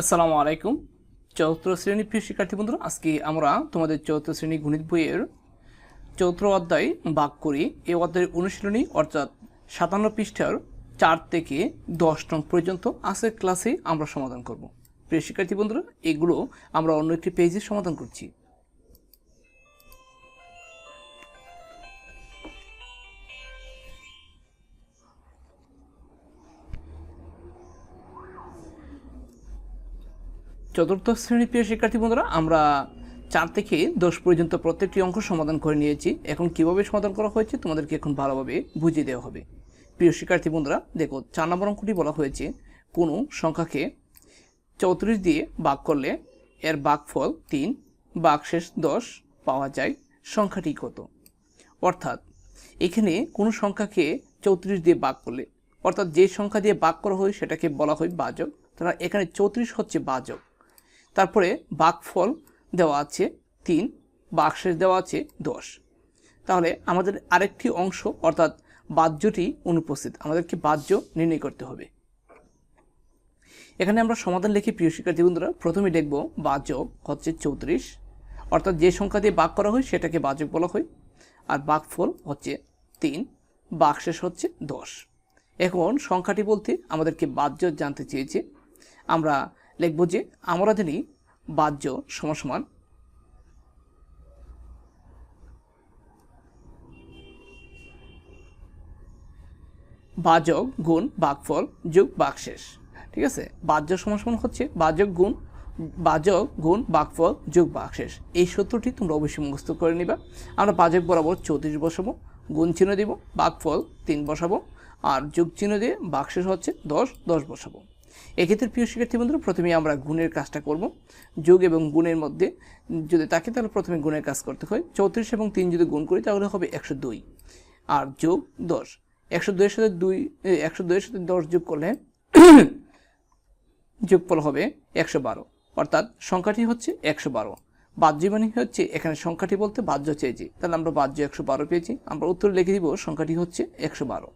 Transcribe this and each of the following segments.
আসসালামু আলাইকুম। চৌত্র শ্রেণি প্রিয় শিক্ষার্থী বন্ধুরা, আজকে আমরা তোমাদের চৌত্র শ্রেণি গণিত বইয়ের চৌত্র অধ্যায় বাক করি। এই অধ্যায়ের অনুশীলনী অর্থাৎ সাতান্ন পৃষ্ঠার চার থেকে দশ নং পর্যন্ত আজকের ক্লাসে আমরা সমাধান করব। প্রিয় শিক্ষার্থী বন্ধুরা, এগুলো আমরা অন্য একটি পেজে সমাধান করছি। চতুর্থ শ্রেণির প্রিয় শিক্ষার্থী বন্ধুরা, আমরা চার থেকে দশ পর্যন্ত প্রত্যেকটি অঙ্ক সমাধান করে নিয়েছি। এখন কীভাবে সমাধান করা হয়েছে, তোমাদেরকে এখন ভালোভাবে বুঝিয়ে দেওয়া হবে। প্রিয় শিক্ষার্থী বন্ধুরা, দেখো, চার নম্বর অঙ্কটি বলা হয়েছে, কোনো সংখ্যাকে চৌত্রিশ দিয়ে ভাগ করলে এর ভাগফল তিন বাকশেষ দশ পাওয়া যায়, সংখ্যাটি কত? অর্থাৎ, এখানে কোনো সংখ্যাকে চৌত্রিশ দিয়ে ভাগ করলে, অর্থাৎ যে সংখ্যা দিয়ে ভাগ করা হয় সেটাকে বলা হয় বাজক, তারা এখানে চৌত্রিশ হচ্ছে বাজক। তারপরে বাঘফল দেওয়া আছে তিন বাক্সেস দেওয়া আছে দশ। তাহলে আমাদের আরেকটি অংশ, অর্থাৎ বাহ্যটি অনুপস্থিত। আমাদেরকে বাহ্য নির্ণয় করতে হবে। এখানে আমরা সমাধান লিখি, প্রিয় শিক্ষার্থী বন্ধুরা, প্রথমে দেখব বাজক হচ্ছে চৌত্রিশ। অর্থাৎ যে সংখ্যা দিয়ে বাক করা হয়, সেটাকে বাজক বলা হয়। আর বাঘফল হচ্ছে তিন বাক্সেস হচ্ছে দশ। এখন সংখ্যাটি বলতে আমাদেরকে বাহ্য জানতে চেয়েছে। আমরা লিখব যে আমরা জানি বাহ্য সমান বাজক গুণ বাঘফল যোগ বাকশেষ। ঠিক আছে? বাহ্য সমান হচ্ছে বাজক গুণ বাজক গুণ বাঘফল যোগ বাকশেষ। এই সূত্রটি তোমরা অবশ্যই মুখস্থ করে নিবা। আমরা বাজক বরাবর চৌত্রিশ বসাবো, গুণ চিহ্ন দিব বাঘফল তিন বসাবো, আর যোগ চিহ্ন দিয়ে বাকশেষ হচ্ছে দশ দশ বসাবো। এক্ষেত্রে প্রিয় শিক্ষার্থী বন্ধুরা প্রথমে আমরা গুণের কাজটা করব। যোগ এবং গুণের মধ্যে যদি তাকে তাহলে প্রথমে গুণের কাজ করতে হয়। চৌত্রিশ এবং তিন যদি গুণ করি, তাহলে হবে একশো দুই। আর যোগ দশ। একশো দুইয়ের সাথে দুই একশো দুইয়ের সাথে দশ যোগ করলে যোগফল হবে একশো বারো। অর্থাৎ সংখ্যাটি হচ্ছে একশো বারো। বাহ্য মানে হচ্ছে, এখানে সংখ্যাটি বলতে বাহ্য চেয়েছি। তাহলে আমরা বাহ্য একশো বারো পেয়েছি। আমরা উত্তর লিখে দিব, সংখ্যাটি হচ্ছে একশো বারো।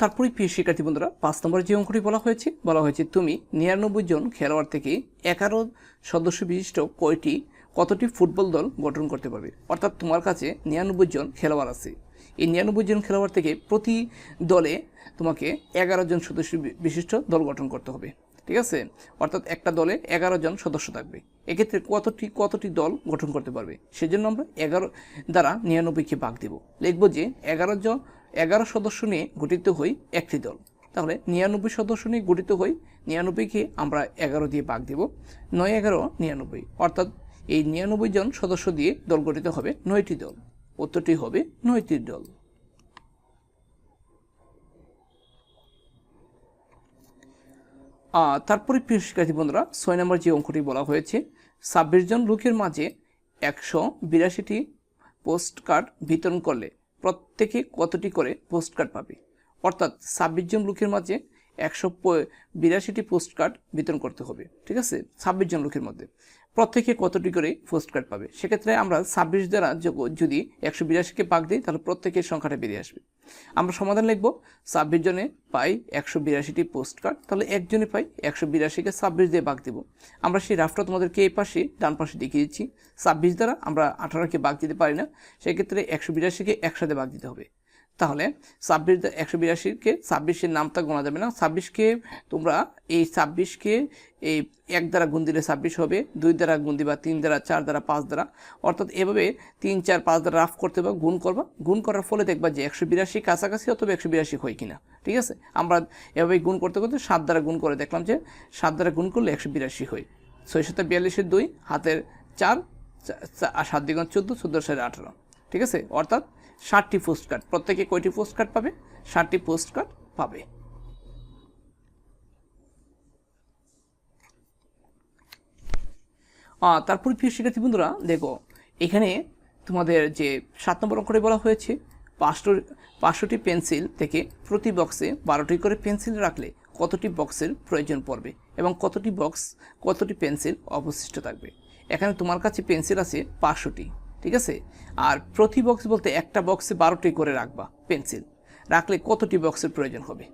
তারপরে প্রিয় শিক্ষার্থী বন্ধুরা, পাঁচ নম্বর যে অঙ্কটি বলা হয়েছে বলা হয়েছে, তুমি নিরানব্বই জন খেলোয়াড় থেকে এগারো সদস্য বিশিষ্ট কয়টি, কতটি ফুটবল দল গঠন করতে পারবে? অর্থাৎ তোমার কাছে নিরানব্বই জন খেলোয়াড় আছে। এই নিরানব্বই জন খেলোয়াড় থেকে প্রতি দলে তোমাকে এগারো জন সদস্য বিশিষ্ট দল গঠন করতে হবে। ঠিক আছে? অর্থাৎ একটা দলে এগারো জন সদস্য থাকবে। এক্ষেত্রে কতটি কতটি দল গঠন করতে পারবে? সেজন্য আমরা এগারো দ্বারা নিরানব্বইকে ভাগ দেব। লিখব যে, এগারো জন এগারো সদস্য নিয়ে গঠিত হই একটি দল। তাহলে নিরানব্বই সদস্য নিয়ে গঠিত হই, নিরানব্বইকে আমরা এগারো দিয়ে ভাগ দেব। নয় এগারো, নিরানব্বই। অর্থাৎ এই নিরানব্বই জন সদস্য দিয়ে দল গঠিত হবে নয়টি দল। উত্তরটি হবে নয়টি দল। তারপরে প্রিয় শিক্ষার্থী বন্ধুরা, ছয় নম্বর যে অঙ্কটি বলা হয়েছে, ছাব্বিশ জন লোকের মাঝে একশো বিরাশিটি পোস্ট কার্ড বিতরণ করলে প্রত্যেকে কতটি করে পোস্ট কার্ড পাবে? অর্থাৎ ছাব্বিশ জন লোকের মাঝে একশো বিরাশিটি পোস্ট কার্ড বিতরণ করতে হবে, ঠিক আছে? ছাব্বিশ জন লোকের মধ্যে। প্রত্যেকে কতটি করে পোস্ট কার্ড পাবে? সেক্ষেত্রে আমরা ছাব্বিশ দ্বারা যদি একশো বিরাশিকে পাক দিই, তাহলে প্রত্যেকের সংখ্যাটা বেরিয়ে আসবে। আমরা সমাধান লিখব, ছাব্বিশ জনে পাই একশো বিরাশিটি পোস্ট কার্ড তাহলে একজনে পাই একশো বিরাশিকে ছাব্বিশ দিয়ে বাঘ দেব। আমরা সেই রাফটা তোমাদেরকে এই পাশে, ডান পাশে দেখিয়ে দিচ্ছি। ছাব্বিশ দ্বারা আমরা আঠারোকে বাঘ দিতে পারি না, সেক্ষেত্রে একশো বিরাশিকে একসাথে বাঘ দিতে হবে। তাহলে ছাব্বিশ একশো বিরাশিকে ছাব্বিশের নামটা গোনা যাবে না। ছাব্বিশকে তোমরা এই ছাব্বিশকে এই এক দ্বারা গুণ দিলে ছাব্বিশ হবে, দুই দ্বারা গুণ দিবা তিন দ্বারা, চার দ্বারা, পাঁচ দ্বারা। অর্থাৎ এভাবে তিন, চার, পাঁচ দ্বারা রাফ করতে বা গুণ করবা। গুণ করার ফলে দেখবা যে একশো বিরাশি কাছাকাছি অথবা একশো বিরাশি হয় কিনা। ঠিক আছে? আমরা এভাবে গুণ করতে করতে সাত দ্বারা গুণ করে দেখলাম যে সাত দ্বারা গুণ করলে একশো বিরাশি হয়। ছয় সাথে বিয়াল্লিশের দুই, হাতের চার সাত দিগণ চোদ্দ চোদ্দ সাড়ে আঠারো। ঠিক আছে? অর্থাৎ ষাটটি পোস্ট কার্ড প্রত্যেকে কয়টি পোস্ট কার্ড পাবে? ষাটটি পোস্ট কার্ড পাবে তারপর প্রিয় শিক্ষার্থী বন্ধুরা, দেখো, এখানে তোমাদের যে সাত নম্বর অঙ্কটি বলা হয়েছে পাঁচশো পাঁচশোটি পেন্সিল থেকে প্রতি বক্সে বারোটি করে পেন্সিল রাখলে কতটি বক্সের প্রয়োজন পড়বে এবং কতটি বক্স কতটি পেন্সিল অবশিষ্ট থাকবে। এখানে তোমার কাছে পেন্সিল আছে পাঁচশোটি। ঠিক আছে? আর প্রতি বক্স বলতে একটা বক্সে বারোটি করে রাখবা পেন্সিল রাখলে কতটি বক্সের প্রয়োজন হবে?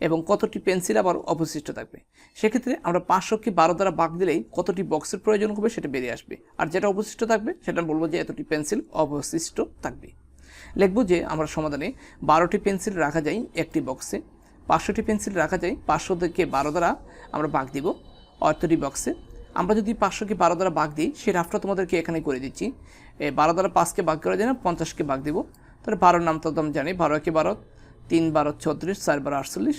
এবং কতটি পেন্সিল আবার অবশিষ্ট থাকবে? সেক্ষেত্রে আমরা পাঁচশোকে বারো দ্বারা বাগ দিলেই কতটি বক্সের প্রয়োজন হবে সেটা বেরিয়ে আসবে। আর যেটা অবশিষ্ট থাকবে, সেটা বলব যে এতটি পেন্সিল অবশিষ্ট থাকবে। লিখব যে আমরা সমাধানে বারোটি পেন্সিল রাখা যায় একটি বক্সে পাঁচশোটি পেন্সিল রাখা যায়, পাঁচশো থেকে বারো দ্বারা আমরা বাগ দিব। অর্থটি বক্সে আমরা যদি পাঁচশোকে বারো দ্বারা বাগ দিই সেই রাফটা তোমাদেরকে এখানে করে দিচ্ছি। বারো দ্বারা পাঁচকে বাগ করা যায় না পঞ্চাশকে বাগ দিব। তাহলে বারোর নাম তো আমি জানি, বারো একে বারো, তিন বারো ছত্রিশ, চার বারো আটচল্লিশ।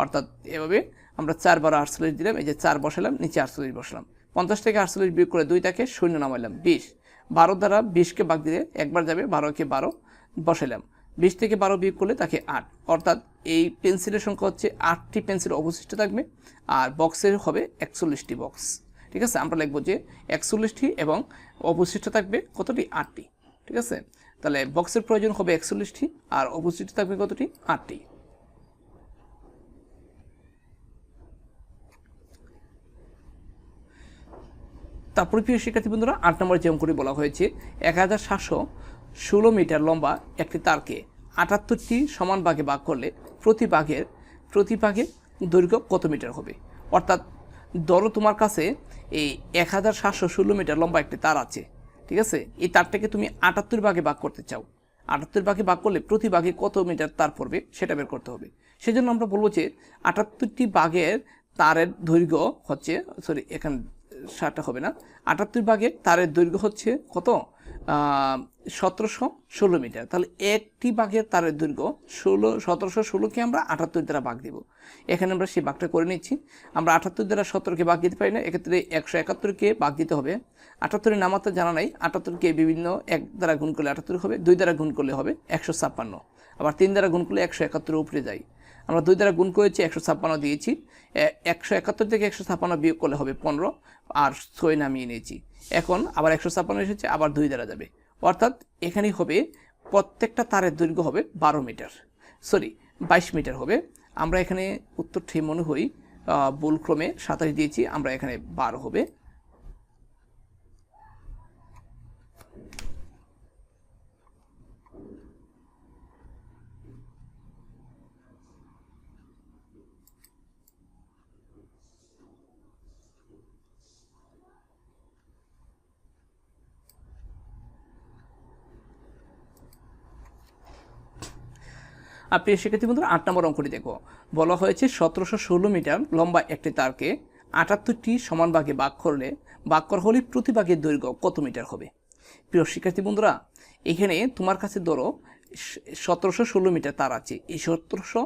অর্থাৎ এভাবে আমরা চার বারো আটচল্লিশ দিলাম, এই যে চার বসালাম, নিচে আটচল্লিশ বসালাম। পঞ্চাশ থেকে আটচল্লিশ বিয়োগ করে দুই তাকে শূন্য নামাইলাম, বিশ। বারো দ্বারা বিশকে বাগ দিলে একবার যাবে বারোকে বারো বসালাম বিশ থেকে বারো বিয়োগ করলে তাকে আট। অর্থাৎ এই পেন্সিলের সংখ্যা হচ্ছে আটটি পেন্সিল অবশিষ্ট থাকবে, আর বক্সের হবে একচল্লিশটি বক্স। ঠিক আছে? আমরা লিখব যে একচল্লিশটি এবং অবশিষ্ট থাকবে কতটি? আটটি। ঠিক আছে? তাহলে বক্সের প্রয়োজন হবে একচল্লিশটি আর অবশিষ্ট থাকবে কতটি? আটটি। তারপরে প্রিয় শিক্ষার্থী বন্ধুরা, আট নম্বর যে অঙ্কটি বলা হয়েছে, এক হাজার সাতশো ষোলো মিটার লম্বা একটি তারকে আটাত্তরটি সমান ভাগে ভাগ করলে প্রতি ভাগের প্রতি ভাগের দৈর্ঘ্য কত মিটার হবে? অর্থাৎ ধরো তোমার কাছে এই এক হাজার সাতশো ষোলো মিটার লম্বা একটি তার আছে, ঠিক আছে? এই তারটাকে তুমি আটাত্তর ভাগে ভাগ করতে চাও। আটাত্তর ভাগে ভাগ করলে প্রতি ভাগে কত মিটার তার পড়বে সেটা বের করতে হবে। সেজন্য আমরা বলব যে আটাত্তরটি ভাগের তারের দৈর্ঘ্য হচ্ছে সরি এখানে সারটা হবে না, আটাত্তর ভাগের তারের দৈর্ঘ্য হচ্ছে কত? সতেরোশো ষোলো মিটার। তাহলে একটি বাঘের তারের দৈর্ঘ্য ষোলো, সতেরোশো ষোলোকে আমরা আটাত্তর দ্বারা বাঘ দেব। এখানে আমরা সেই বাঘটা করে নিচ্ছি। আমরা আটাত্তর দ্বারা সতেরোকে বাঘ দিতে পারি না, এক্ষেত্রে একশো একাত্তরকে বাঘ দিতে হবে। আটাত্তরের নামাতে জানা নাই, আটাত্তরকে বিভিন্ন এক দ্বারা গুণ করলে আটাত্তর হবে, দুই দ্বারা গুণ করলে হবে একশো ছাপ্পান্ন। আবার তিন দ্বারা গুণ করলে একশো একাত্তরের উপরে যায় আমরা দুই দ্বারা গুণ করেছি, একশো ছাপ্পান্ন দিয়েছি। একশো একাত্তর থেকে একশো ছাপ্পান্ন বিয়োগ করলে হবে পনেরো, আর ছয় নামিয়ে নিয়েছি। এখন আবার একশো ছাপ্পান্ন এসেছে, আবার দুই দ্বারা যাবে। অর্থাৎ এখানেই হবে, প্রত্যেকটা তারের দৈর্ঘ্য হবে বারো মিটার। সরি বাইশ মিটার হবে। আমরা এখানে উত্তর ঠিক মনে হই ভুলক্রমে সাতাশ দিয়েছি, আমরা এখানে বারো হবে। প্রিয় শিক্ষার্থী বন্ধুরা, আট নম্বর অঙ্কটি দেখো। বলা হয়েছে সতেরোশো ষোলো মিটার লম্বা একটি তারকে আটাত্তরটি সমান ভাগে বাক করলে বাক করা হলে প্রতি ভাগের দৈর্ঘ্য কত মিটার হবে? প্রিয় শিক্ষার্থী বন্ধুরা, এখানে তোমার কাছে ধরো, সতেরোশো ষোলো মিটার তার আছে। এই সতেরোশো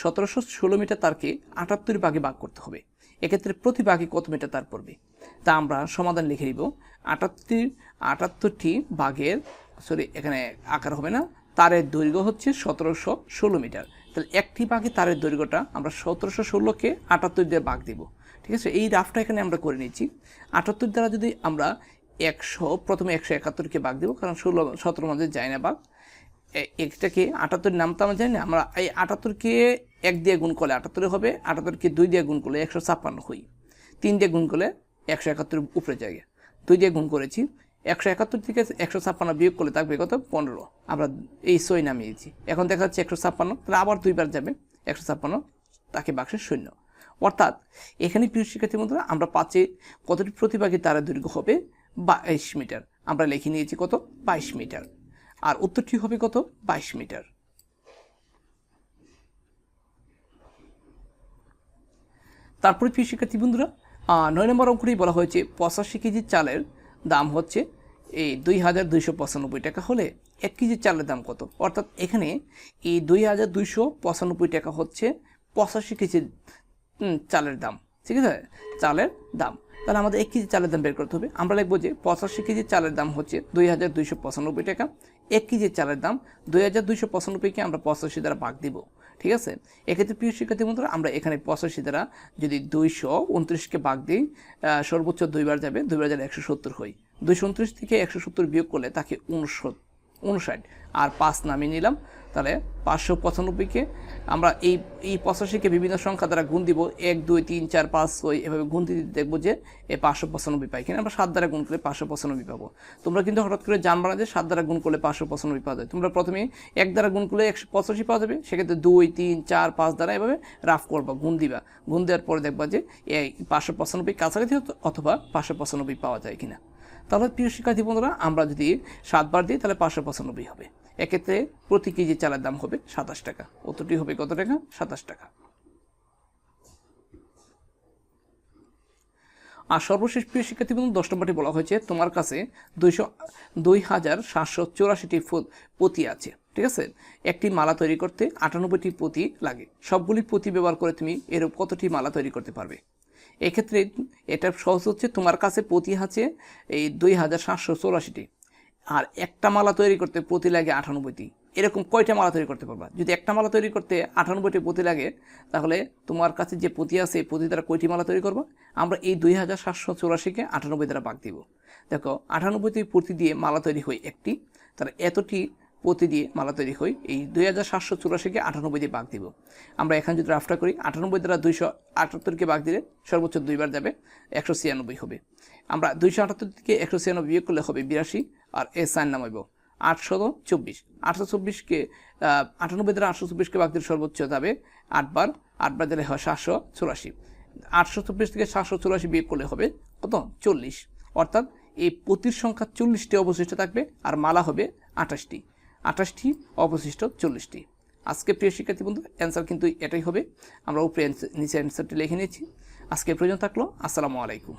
সতেরোশো ষোলো মিটার তারকে আটাত্তর ভাগে ভাগ করতে হবে। এক্ষেত্রে প্রতি ভাগে কত মিটার তার পড়বে? তা আমরা সমাধান লিখে নিব। আটাত্তর, আটাত্তরটি ভাগের সরি এখানে আকার হবে না তারের দৈর্ঘ্য হচ্ছে সতেরোশো ষোলো মিটার। তাহলে একটি বাঘে তারের দৈর্ঘ্যটা আমরা সতেরোশো ষোলোকে আটাত্তর দিয়ে বাঘ দেব। ঠিক আছে? এই রাফটা এখানে আমরা করে নিচ্ছি আটাত্তর দ্বারা যদি আমরা একশো, প্রথমে একশো একাত্তরকে বাঘ দেবো, কারণ ষোলো, সতেরো মধ্যে যায় না বাঘ। এটাকে আটাত্তর নাম তো আমরা জানি না। আমরা এই আটাত্তরকে এক দিয়ে গুণ করলে আটাত্তরে হবে, আটাত্তরকে দুই দিয়ে গুণ করলে একশো ছাপ্পান্ন হই। তিন দিয়ে গুণ করলে একশো একাত্তর উপরে জায়গা দুই দিয়ে গুণ করেছি। একশো একাত্তর থেকে একশো ছাপ্পান্ন বিয়োগ করলে থাকবে কত? পনেরো। আমরা এই সই নামিয়েছি। এখন দেখা যাচ্ছে একশো ছাপ্পান্ন, তাহলে আবার দুইবার যাবে। একশো ছাপ্পান্ন তাকে বাক্সের শূন্য। অর্থাৎ এখানে প্রিয় শিক্ষার্থী বন্ধুরা, আমরা পাচ্ছি কতটি প্রতিভাগী তারা দৈর্ঘ্য হবে? বাইশ মিটার। আমরা লিখে নিয়েছি কত? বাইশ মিটার। আর উত্তরটি হবে কত? বাইশ মিটার। তারপরে প্রিয় শিক্ষার্থী বন্ধুরা নয় নম্বর অঙ্কটি বলা হয়েছে পঁচাশি কেজি চালের দাম হচ্ছে এই দুই হাজার দুইশো পঁচানব্বই টাকা হলে এক কেজি চালের দাম কত? অর্থাৎ এখানে এই দুই হাজার দুইশো পঁচানব্বই টাকা হচ্ছে পঁচাশি কেজি চালের দাম। ঠিক আছে? চালের দাম। তাহলে আমাদের এক কেজি চালের দাম বের করতে হবে। আমরা লিখব যে পঁচাশি কেজি চালের দাম হচ্ছে দুই হাজার দুইশো পঁচানব্বই টাকা। এক কেজি চালের দাম দুই হাজার দুইশো পঁচানব্বইকে আমরা পঁচাশি দ্বারা ভাগ দিব। ঠিক আছে? এক্ষেত্রে প্রিয় শিক্ষার্থী বন্ধুরা, আমরা এখানে পঁচাশি দ্বারা যদি দুইশো উনত্রিশকে বাদ দিই সর্বোচ্চ দুইবার যাবে দুইবার যাবে একশো সত্তর হই। দুইশো উনত্রিশ থেকে একশো সত্তর বিয়োগ করলে তাকে উনষট উনষাট আর পাঁচ নামিয়ে নিলাম, তাহলে পাঁচশো পঁচানব্বইকে আমরা এই এই পঁচাশিকে বিভিন্ন সংখ্যা দ্বারা গুণ দিব। এক, দুই, তিন, চার, পাঁচ, ছয়, এভাবে গুণ দিতে দেখব যে এ পাঁচশো পঁচানব্বই পাই। কিনা আমরা সাত দ্বারা গুণ করলে পাঁচশো পঁচানব্বই পাবো। তোমরা কিন্তু হঠাৎ করে জানবা না যে সাত দ্বারা গুণ করলে পাঁচশো পঁচানব্বই পাওয়া যায়। তোমরা প্রথমে এক দ্বারা গুণ করলে একশো পঁচাশি পাওয়া যাবে। সেক্ষেত্রে দুই, তিন, চার, পাঁচ দ্বারা এভাবে রাফ করবা, গুণ দিবা। গুণ দেওয়ার পরে দেখবা যে এই পাঁচশো পঁচানব্বই কাছাকাছি অথবা পাঁচশো পঁচানব্বই পাওয়া যায় কিনা। তাহলে প্রিয় শিক্ষার্থী বন্ধুরা, আমরা যদি সাতবার দিই তাহলে পাঁচশো পঁচানব্বই হবে। এক্ষেত্রে প্রতি কেজি চালের দাম হবে সাতাশ টাকা। অতটি হবে কত টাকা? সাতাশ টাকা। আর সর্বশেষ প্রিয় শিক্ষার্থী বন্ধু, দশ নম্বরটি বলা হয়েছে, তোমার কাছে দুইশো দুই হাজার সাতশো চৌরাশিটি পুঁতি আছে, ঠিক আছে? একটি মালা তৈরি করতে আটানব্বইটি পুঁতি লাগে। সবগুলি পুঁতি ব্যবহার করে তুমি এরূপ কতটি মালা তৈরি করতে পারবে? এক্ষেত্রে এটা সহজ হচ্ছে, তোমার কাছে পুঁতি আছে এই দুই হাজার সাতশো চৌরাশিটি। আর একটা মালা তৈরি করতে প্রতি লাগে আটানব্বইটি। এরকম কয়টা মালা তৈরি করতে পারবা? যদি একটা মালা তৈরি করতে আটানব্বইটি প্রতি লাগে, তাহলে তোমার কাছে যে পুঁতি আছে পুঁতি দ্বারা কয়টি মালা তৈরি করবা? আমরা এই দুই হাজার সাতশো চৌরাশিকে আটানব্বই দ্বারা ভাগ দিব। দেখো, আটানব্বইটি পুঁতি দিয়ে মালা তৈরি হয় একটি, তাহলে এতটি পুঁতি দিয়ে মালা তৈরি হয়, এই দুই হাজার সাতশো চুরাশিকে আটানব্বই দিয়ে ভাগ দিব। আমরা এখানে যদি রাফটা করি, আটানব্বই দ্বারা দুইশো আটাত্তরকে ভাগ দিলে সর্বোচ্চ দুইবার যাবে, একশো ছিয়ানব্বই হবে। আমরা দুইশো আটাত্তর থেকে একশো ছিয়ানব্বই বিয়োগ করলে হবে বিরাশি আর এ সাইন নামাইব আটশো চব্বিশ। আটশো চব্বিশকে আটানব্বই দ্বারা আটশো চব্বিশকে ভাগ দিলে সর্বোচ্চ যাবে আটবার আটবার দিলে হয় সাতশো চুরাশি। আটশো চব্বিশ থেকে সাতশো চুরাশি বিয়োগ করলে হবে কত? চল্লিশ। অর্থাৎ এই প্রতির সংখ্যা চল্লিশটি অবশিষ্ট থাকবে আর মালা হবে আঠাশটি। আঠাশটি, অবশিষ্ট চল্লিশটি। আজকে প্রিয় শিক্ষার্থী বন্ধু অ্যান্সার কিন্তু এটাই হবে। আমরা উপরে নিচে অ্যান্সারটি লিখে নিয়েছি আজকে প্রয়োজন থাকল। আসসালামু আলাইকুম।